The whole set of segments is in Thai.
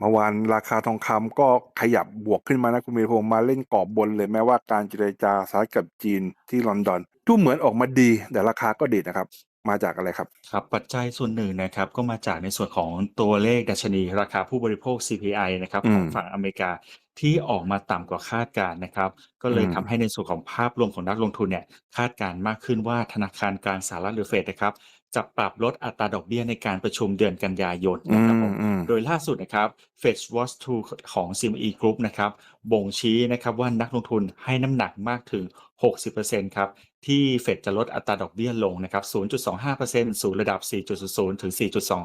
เมื่อวานราคาทองคำก็ขยับบวกขึ้นมานะคุณมีพงษ์มาเล่นกรอบบนเลยแม้ว่าการเจรจาสหรัฐกับจีนที่ลอนดอนดูเหมือนออกมาดี แต่ราคาก็ดีดนะครับมาจากอะไรครับครับ ปัจจัยส่วนหนึ่งนะครับก็มาจากในส่วนของตัวเลขดัชนี ราคาผู้บริโภค CPI นะครับอืมของฝั่งอเมริกาที่ออกมาต่ำกว่าคาดการณ์นะครับ ก็เลยอืมทำให้ในส่วนของภาพรวมของนักลงทุนเนี่ยคาดการณ์มากขึ้นว่าธนาคารกลางสหรัฐหรือเฟดนะครับ จะปรับลดอัตราดอกเบี้ยในการประชุมเดือนกันยายนอืนะครับผมมอืมโดยล่าสุดนะครับ Fed Watch 2ของ CME Group นะครับ บ่งชี้นะครับว่านักลงทุนให้น้ำหนักมากถึง 60%ครับที่เฟดจะลดอัตราดอกเบี้ยลงนะครับ 0.25%สู่ระดับ 4.00 ถึง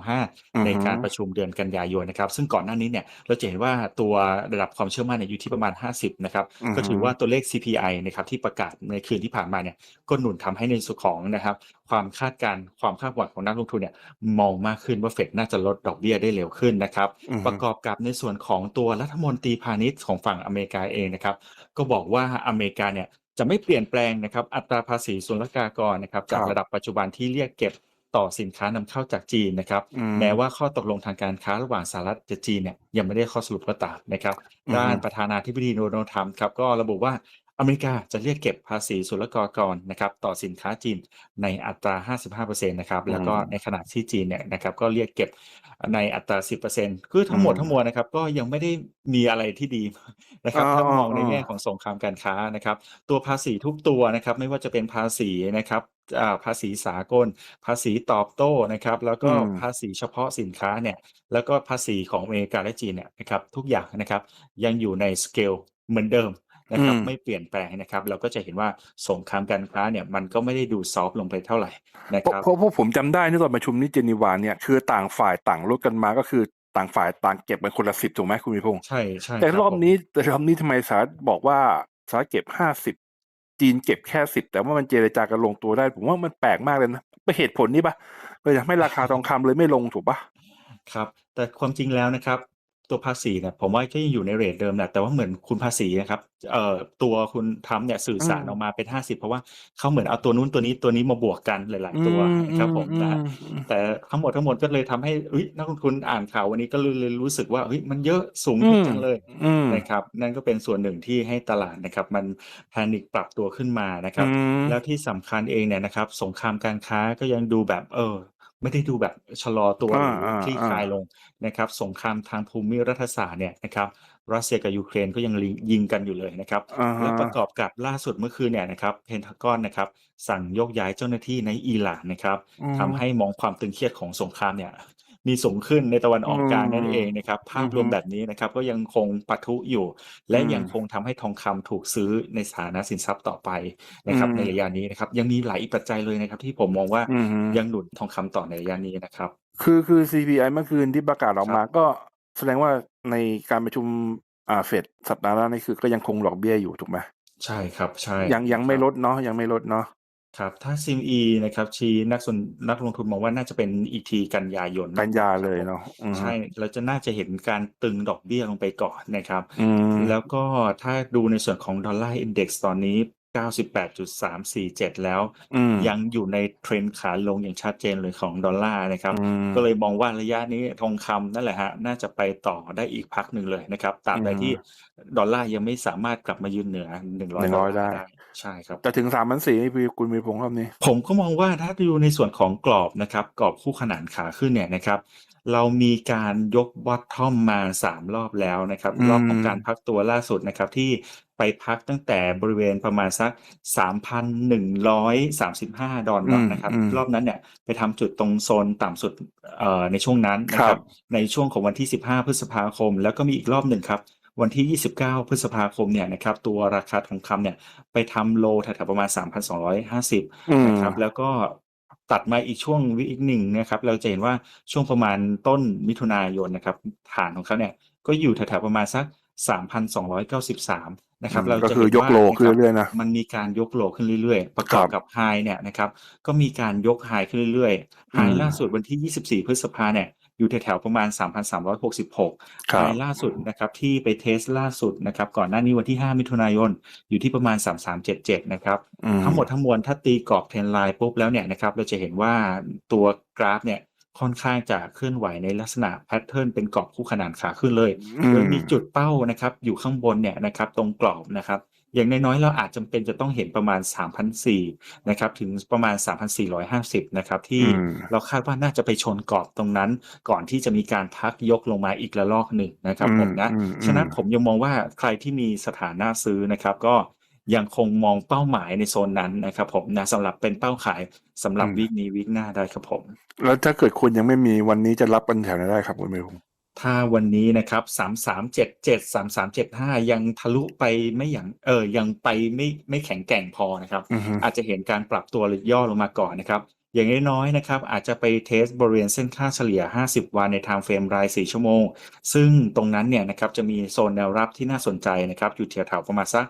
4.25 ในการประชุมเดือนกันยายนนะครับ ซึ่งก่อนหน้านี้เนี่ยเราจะเห็นว่าตัวระดับความเชื่อมั่นเนี่ยอยู่ที่ประมาณ 50 นะครับอือฮึก็ถือว่าตัวเลข CPI นะครับที่ประกาศในคืนที่ผ่านมาเนี่ยก็หนุนทำให้ในส่วนของนะครับความคาดการณ์ความคาดหวังของนักลงทุนเนี่ยมองมากขึ้นว่าเฟดน่าจะลดดอกเบี้ยได้เร็วขึ้นนะครับอือฮึประกอบกับในส่วนของตัวรัฐมนตรีพาณิชย์ของฝั่งอเมริกาเองนะครับ ก็บอกว่าอเมริกาเนี่ยจะไม่เปลี่ยนแปลงนะครับ อัตราภาษีศุลกากรนะครับ จากครับระดับปัจจุบันที่เรียกเก็บต่อสินค้านำเข้าจากจีนนะครับอืมแม้ว่าข้อตกลงทางการค้าระหว่างสหรัฐกับจีนเนี่ยยังไม่ได้ข้อสรุปก็ตามนะครับอือฮึด้านประธานาธิบดีโดนัลด์ทรัมป์ครับก็ระบุว่าอเมริกาจะเรียกเก็บภาษีศุลกากรนะครับต่อสินค้าจีนในอัตรา 55%นะครับแล้วก็ในขณะที่จีนเนี่ยนะครับก็เรียกเก็บในอัตรา 10%คือทั้งหมดอืมทั้งมวลนะครับก็ยังไม่ได้มีอะไรที่ดีนะครับอ๋อถ้ามองในอ๋อแง่ของสงครามการค้านะครับ ตัวภาษีทุกตัวนะครับไม่ว่าจะเป็นภาษีนะครับอ่าภาษีสากล ภาษีตอบโต้นะครับ แล้วก็อืมภาษีเฉพาะสินค้าเนี่ยแล้วก็ภาษีของอเมริกาและจีนเนี่ยนะครับทุกอย่างนะครับยังอยู่ในสเกลเหมือนเดิม นะครับอืมไม่เปลี่ยนแปลงนะครับ เราก็จะเห็นว่าสงครามการค้าเนี่ยมันก็ไม่ได้ดูซอฟต์ลงไปเท่าไหร่นะเพราะครับเพราะเพราะผมจำได้ที่ตอนประชุมนี้เจนีวาเนี่ยคือต่างฝ่ายต่างลดกันมาก็คือต่างฝ่ายต่างเก็บเป็นคนละสิบถูกไหมคุณมีพงษ์ใช่ใช่แต่ครอบผมนี้แต่รอบนี้ทำไมสหรัฐบอกว่าสหรัฐเก็บห้าสิบจีนเก็บแค่สิบแต่ว่ามันเจรจากันลงตัวได้ ผมว่ามันแปลกมากเลยนะเป็นเหตุผลนี้ปะเลยทำให้ราคาทองคำเลยไม่ลงถูกปะครับ แต่ความจริงแล้วนะครับ ตัวภาษีเนี่ยผมว่าก็ยังอยู่ในเรทเดิมแหละแต่ว่าเหมือนคุณภาษีนะครับเอ่อตัวคุณทรัมป์เนี่ยสื่อสารอืมออกมาเป็น50เพราะว่าเขาเหมือนเอาตัวนู้นตัวนี้ตัวนี้มาบวกกันหลาย ๆ ตัวนะครับผมนะฮะอืมแต่ทั้งหมดทั้งหมดก็เลยทำให้เอ้ยนักลงทุนอ่านข่าววันนี้ก็เลยรู้สึกว่าเฮ้ยมันเยอะสูงอืขึ้นมจังเลยอืมนะครับนั่นก็เป็นส่วนหนึ่งที่ให้ตลาดนะครับ มันแพนิคปรับตัวขึ้นมานะครับอืมแล้วที่สำคัญเองเนี่ยนะครับ สงครามการค้าก็ยังดูแบบเออ ไม่ได้ดูแบบชะลอตัวหอ่ารืออ่าคลี่อ่าคลายลงนะครับ สงครามทางภูมิรัฐศาสตร์เนี่ยนะครับรัสเซียกับยูเครนก็ยังยิงกันอยู่เลยนะครับอ่าและฮะประกอบกับล่าสุดเมื่อคืนเนี่ยนะครับเพนทากอนนะครับสั่งยกย้ายเจ้าหน้าที่ในอิหร่านนะครับอืมทำให้มองความตึงเครียดของสงครามเนี่ย มีสูงขึ้นในตะวันออกกลางนั่นเองนะครับ ภาพรวมอือฮึแบบนี้นะครับ ก็ยังคงปะทุอยู่ และอืมยังคงทำให้ทองคำถูกซื้อในสถานะสินทรัพย์ต่อไปนะครับอืมในระยะนี้นะครับ ยังมีหลายปัจจัยเลยนะครับ ที่ผมมองว่าอืมยังหนุนทองคำต่อในระยะนี้นะครับ คือคือ CPI เมื่อคืนที่ประกาศออกมาครับก็แสดงว่าในการประชุมอ่าเฟดสัปดาห์หน้านี่คือก็ยังคงดอกเบี้ยอยู่ถูกไหมใช่ครับใช่ยังยังไม่ลดเนาะยังไม่ลดเนาะ ครับถ้า CME นะครับชี้นักสนนักลงทุนมองว่าน่าจะเป็นอีกทีกันยายนกันยาเลยครับผมเนาะอืมใช่เราจะน่าจะเห็นการตึงดอกเบี้ยลงไปก่อนนะครับ อืมแล้วก็ถ้าดูในส่วนของดอลลาร์อินเด็กซ์ตอนนี้ 98.347 แล้ว อืม ยังอยู่ในเทรนด์ขาลงอย่างชัดเจนเลยของดอลลาร์นะครับ อืม ก็เลยมองว่าระยะนี้ทองคำนั่นแหละฮะ น่าจะไปต่อได้อีกพักหนึ่งเลยนะครับ ตราบใดอืมที่ดอลลาร์ยังไม่สามารถกลับมายืนเหนือ100 100ดอลลาร์ได้ได้ใช่ครับ แต่ถึงสามพันสี่นี่คุณมีพงษ์รอบนี้ ผมก็มองว่าถ้าดูในส่วนของกรอบนะครับ กรอบคู่ขนานขาขึ้นเนี่ยนะครับ เรามีการยกบอททอมมาสามรอบแล้วนะครับ อืมรอบของการพักตัวล่าสุดนะครับที่ ไปพักตั้งแต่บริเวณประมาณสัก 3,135 ดอลลาร์นะครับอืมรอบนั้นเนี่ยไปทำจุดตรงโซนต่ำสุดเอ่อในช่วงนั้นนะคครัรับบในช่วงของวันที่ 15 พฤษภาคม แล้วก็มีอีกรอบหนึ่งครับวันที่ 29 พฤษภาคม เนี่ยนะครับ ตัวราคาทองคำเนี่ย ไปทำโลแถวๆประมาณ 3,250อืมนะครับ แล้วก็ตัดมาอีกช่วงวิอีกหนึ่งนะครับ เราจะเห็นว่าช่วงประมาณต้นมิถุนายนนะครับ ฐานของเขาเนี่ย ก็อยู่แถวๆประมาณสัก 3,293 นะครับอืมเราก็จะคือเห็นยกว่าโลนะขึ้นครับเรื่อยๆนะมันมีการยกโลขึ้นเรื่อยๆ ประกอบครับกับไฮเนี่ยนะครับก็มีการยกไฮขึ้นเรื่อยๆไฮอืมล่าสุดวันที่ 24 พฤษภาเนี่ยอยู่แถวๆประมาณ 3,366ครัไฮบล่าสุดนะครับที่ไปเทสล่าสุดนะครับก่อนหน้านี้วันที่ 5 มิถุนายนอยู่ที่ประมาณ 3377 นะครับอืมทั้งหมดทั้งมวลถ้าตีกรอบเทรนไลน์ปุ๊บแล้วเนี่ยนะครับเราจะเห็นว่าตัวกราฟเนี่ย ค่อนข้างจะเคลื่อนไหวในลักษณะแพทเทิร์นเป็นกรอบคู่ขนานขาขึ้นเลยอืมโดยมีจุดเป้านะครับอยู่ข้างบนเนี่ยนะครับตรงกรอบนะครับอย่างน้อยๆ เราอาจจำเป็นจะต้องเห็นประมาณ3,400นะครับถึงประมาณ 3,450นะครับที่อืมเราคาดว่าน่าจะไปชนกรอบตรงนั้น ก่อนที่จะมีการพักยกลงมาอีกระลอกหนึ่งนะครับผมนะอืมฉะนั้นอืมผมยังมองว่าใครที่มีสถานะซื้อนะครับก็ ยังคงมองเป้าหมายในโซนนั้นนะครับผมนะสำหรับเป็นเป้าขายสำหรับวีคนี้วีคหน้าได้ครับผม แล้วถ้าเกิดคุณยังไม่มีวันนี้จะรับปัญหาไหนได้ครับคุณเมย์พงศ์ถ้าวันนี้นะครับสามสามเจ็ดเจ็ดสามสามเจ็ดห้ายังทะลุไปไม่อย่างเออยังไปไม่ไม่แข็งแกร่งพอนะครับอือฮึอาจจะเห็นการปรับตัวหรือย่อลงมาก่อนนะครับ อย่างน้อยๆนะครับอาจจะไปเทสบริเวณเส้นค่าเฉลี่ย 50 วันใน time frame ราย 4 ชั่วโมง ซึ่งตรงนั้นเนี่ยนะครับจะมีโซนแนวรับที่น่าสนใจนะครับอยู่แถวๆประมาณสัก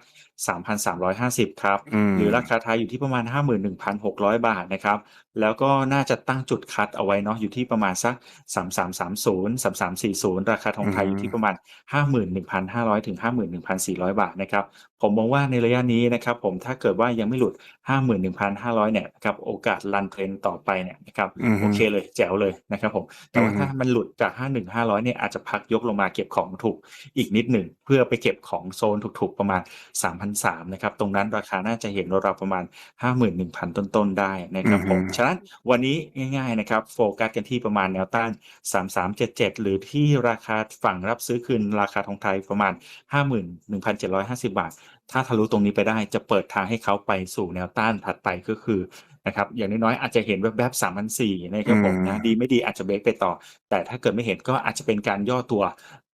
3,350 ครับอืมหรือราคาไทยอยู่ที่ประมาณ 51,600 บาทนะครับ แล้วก็น่าจะตั้งจุดคัดเอาไว้เนาะอยู่ที่ประมาณสัก 3330 3340 ราคาทองไทยอยู่ที่ประมาณ 51,500 ถึง 51,400 บาทนะครับ ผมมองว่าในระยะนี้นะครับผมถ้าเกิดว่ายังไม่หลุด 51,500 เนี่ยนะครับโอกาสรันเทรนต่อไปเนี่ยนะครับอือฮึโอเคเลยแจ๋วเลยนะครับผมแต่ว่าอือฮึถ้ามันหลุดจาก 51,500 เนี่ยอาจจะพักยกลงมาเก็บของถูกอีกนิดหนึ่ง เพื่อไปเก็บของโซนถูกๆประมาณ 3,300 นะครับ ตรงนั้นราคาน่าจะเห็นราวๆประมาณ 51,000 ต้นๆ ได้นะครับผมอือฮึฉะนั้นวันนี้ง่ายๆนะครับโฟกัสกันที่ประมาณแนวต้าน 3377 หรือที่ราคาฝั่งรับซื้อคืนราคาทองไทยประมาณ 51,750 บาท ถ้าทะลุตรงนี้ไปได้จะเปิดทางให้เขาไปสู่แนวต้านถัดไปก็คือนะครับอย่างน้อยๆอาจจะเห็นแวบๆ3,400นะครับผมนะอืมดีไม่ดีอาจจะเบรกไปต่อ แต่ถ้าเกิดไม่เห็นก็อาจจะเป็นการย่อตัว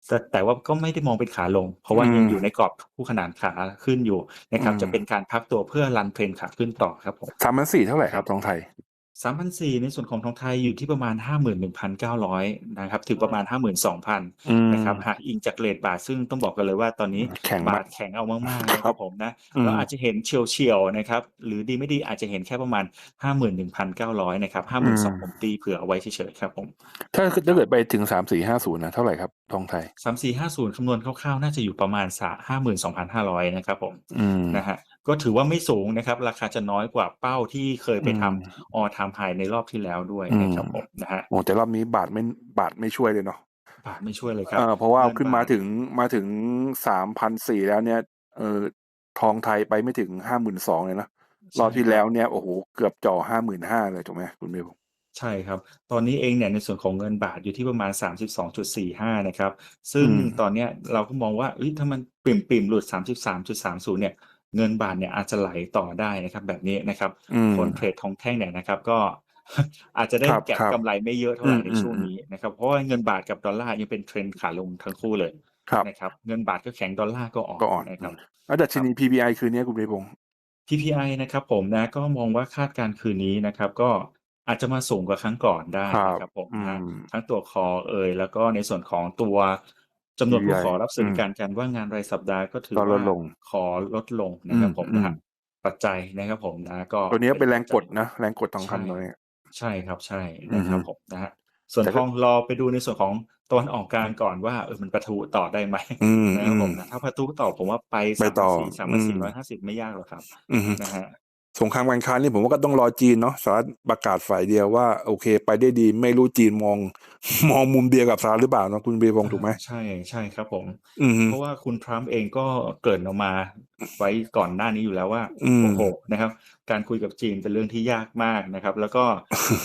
แต่แต่ว่าก็ไม่ได้มองเป็นขาลง เพราะว่ายังอยู่ในกรอบคู่ขนานขาขึ้นอยู่นะครับ จะเป็นการพักตัวเพื่อรันเทรนขาขึ้นต่อครับผมสามพันสี่เท่าไหร่ครับทองไทย สามพันสี่ในส่วนของทองไทยอยู่ที่ประมาณห้าหมื่นหนึ่งพันเก้าร้อยนะครับ ถึงประมาณห้าหมื่นสองพันอืมนะครับหากอิงจากเลทบาทซึ่งต้องบอกกันเลยว่าตอนนี้แข็งบามากทแข็งเอามากๆนะคครัรับบผมนะอืมเราอาจจะเห็นเฉียวเฉียวๆนะครับ หรือดีไม่ดีอาจจะเห็นแค่ประมาณห้าหมื่นหนึ่งพันเก้าร้อยนะครับห้าหมื่นสองผมตีเผื่อเอาไว้เฉยๆครับผม ถ้าถ้าเกิดไปถึงสามสี่ห้าศูนย์นะ เท่าไหร่ครับทองไทยสามสี่ห้าศูนย์คำนวณคร่าวๆ น่าจะอยู่ประมาณสห้าหมื่นสองพันห้าร้อยนะครับผมอืมนะฮะก็ถือว่าไม่สูงนะครับ ราคาจะน้อยกว่าเป้าที่เคยไปทอืมำออทามไฮในรอบที่แล้วด้วยอืมนะครับผมนะฮะโอ้แต่รอบนี้บาทไม่บาทไม่ช่วยเลยเนาะบาทไม่ช่วยเลยครับเออเพราะว่าเงินขึ้นมาบาทถึงมาถึงสามพันสี่แล้วเนี่ยเออทองไทยไปไม่ถึงห้าหมื่นสองเลยนะรอบที่แล้วเนี่ยโอ้โหเกือบจ่อห้าหมื่นห้าเลยถูกไหมคุณเบล ใช่ครับ ตอนนี้เองเนี่ยในส่วนของเงินบาทอยู่ที่ประมาณ 32.45 นะครับ ซึ่งอืม ตอนเนี้ยเราก็มองว่าเอ้ยถ้ามันปิ่มปิ่มๆ หลุด 33.30 เนี่ย เงินบาทเนี่ยอาจจะไหลต่อได้นะครับ แบบนี้นะครับ อืม คนเทรดทองแท่งเนี่ยนะครับ ก็ อาจจะได้ครับแก็บครับ กำไรไม่เยอะเท่าไหร่อืมในอืมช่วงนี้นะครับ เพราะว่าเงินบาทกับดอลลาร์ยังเป็นเทรนด์ขาลงทั้งคู่เลยครับ นะครับ เงินบาทก็แข็งดอลลาร์ก็อ่อนก็อ่อนนะครับแล้วดัชนี PPI คืนนี้คุณเบลพงศ์ PPI นะครับผมนะก็มองว่าคาดการณ์คืนนี้นะครับ ก็ อาจจะมาสูงกว่าครั้งก่อนได้นะครับผมอืนะม ทั้งตัวคอเอ่ยแล้วก็ในส่วนของตัวจำนวนผู้ PPI ขอรับสิทอืธิม การกันว่างานรายสัปดาห์ก็ถือก็ลว่าดลง ขอลดลงนะครับอืมผมนะฮะอืมปัจจัยนะครับผมนะก็ตัวนี้เป็นแรงกดปัจจัยนะ แรงกดทองใช่ คำตัวนี้ใช่ครับ ใช่อือนะคฮึรับผมนะฮะส่วนแต่ทก็ องรอไปดูในส่วนของตะวันออกกลางก่อนว่าเออมันประทุต่อได้ไหม อืม นะคอืรับมผมนะ ถ้าประทุต่อผมว่าไปไปสามต่พัอนสี่สามพันอืสี่มร้อยห้าสิบไม่ยากหรอกครับ อืม นะฮะ สงครามการค้านี่ผมว่าก็ต้องรอจีนเนาะสหรัฐประกาศฝ่ายเดียวว่า โอเค ไปได้ดีไม่รู้จีนมอง มองมุมเดียวกับสหรัฐหรือเปล่าเนาะคุณเบลพงศ์ถูกไหมใช่ใช่ครับผมอืมเพราะว่าคุณทรัมป์เองก็เกริ่นออกมาไว้ก่อนหน้านี้อยู่แล้วว่าอืมโอ้โหนะครับ การคุยกับจีนเป็นเรื่องที่ยากมากนะครับ แล้วก็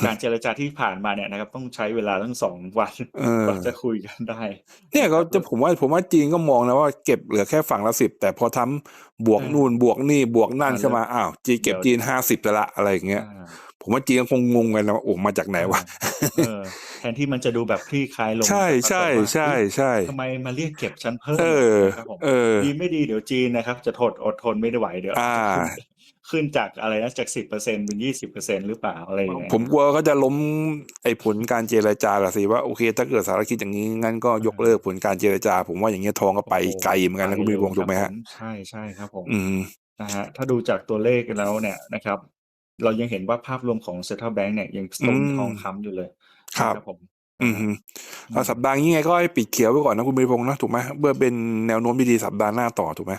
การเจรจาที่ผ่านมาเนี่ยนะครับ ต้องใช้เวลาตั้งสองวันเออกว่าจะคุยกันได้ เนี่ยเขาจะผมว่าผมว่าจีนก็มองนะว่าเก็บเหลือแค่ฝั่งละสิบแต่พอทำบวกเออนู่นบวกนี่บวกนั่นอ่าเข้ามาอ้าวจีนเก็บเดี๋ยวจีนห้าสิบละอะไรอย่างเงี้ยอ่า ผมว่าจีนก็คงงงกันนะว่าโอ้มาจากไหนวะเออแทนที่มันจะดูแบบคลี่คลายลง ใช่แต่ใช่ปรากฏว่าใช่เฮ้ยใช่ทำไมมาเรียกเก็บชั้นเพิ่มเออนะครับผมเออดีไม่ดีเดี๋ยวจีนนะครับ จะทนอดทนไม่ได้ไหวเดี๋ยวอ่าจะขึ้นขึ้นจากอะไรนะจากสิบเปอร์เซ็นเป็นยี่สิบเปอร์เซ็นหรือเปล่าอะไรอย่างเงี้ยผมกลัวก็จะล้มไอ้ผลการเจรจาละสิว่าโอเค ถ้าเกิดสหรัฐคิดอย่างนี้งั้นก็ยกเลิกผลการเจรจา ผมว่าอย่างเงี้ยทองก็ไปโอ้โหไกลเหมือนกันนะคุณไปมีเลยวงศ์ถูกไหมครัฮะบผใช่ใช่ครับผมอืมนะฮะถ้าดูจากตัวเลขกันแล้วเนี่ยนะครับ เรายังเห็นว่าภาพรวมของเซ็นทรัลแบงก์เนี่ยยังทรงอืมทองคำอยู่เลย ครับนะผมอืมฮึเอาสัปดาห์นี้ไงก็ให้ปิดเขียวไว้ก่อนนะคุณมีพงศ์นะถูกไหมเพื่อเป็นแนวโน้มดีๆสัปดาห์หน้าต่อถูกไหม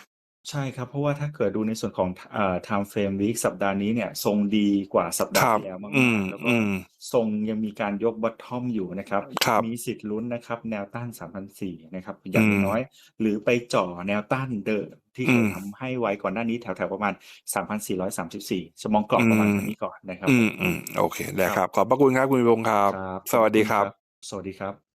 ใช่ครับ เพราะว่าถ้าเกิดดูในส่วนของเอ่อ time frame week สัปดาห์นี้เนี่ย ทรงดีกว่าสัปดาคห์รับที่แล้วมาอืกม ๆ แล้วก็อืม ทรงยังมีการยก bottom อยู่นะครับ ครับ มีสิทธิ์ลุ้นนะครับแนวต้าน 3,400 นะครับ ออืย่างมน้อยๆหรือไปจ่อแนวต้านเดิมที่อืเคยม ทำให้ไว้ก่อนหน้านี้ แถว ๆ ประมาณ 3,434 จะมองกรอบอืประมาณมทางนี้ก่อนนะครับอืผมมอืมโอเค ได้คครัรับบขอบพระคุณครับคุณวีพงศ์ครับครับ สวัสดีครับสวัสดีครับ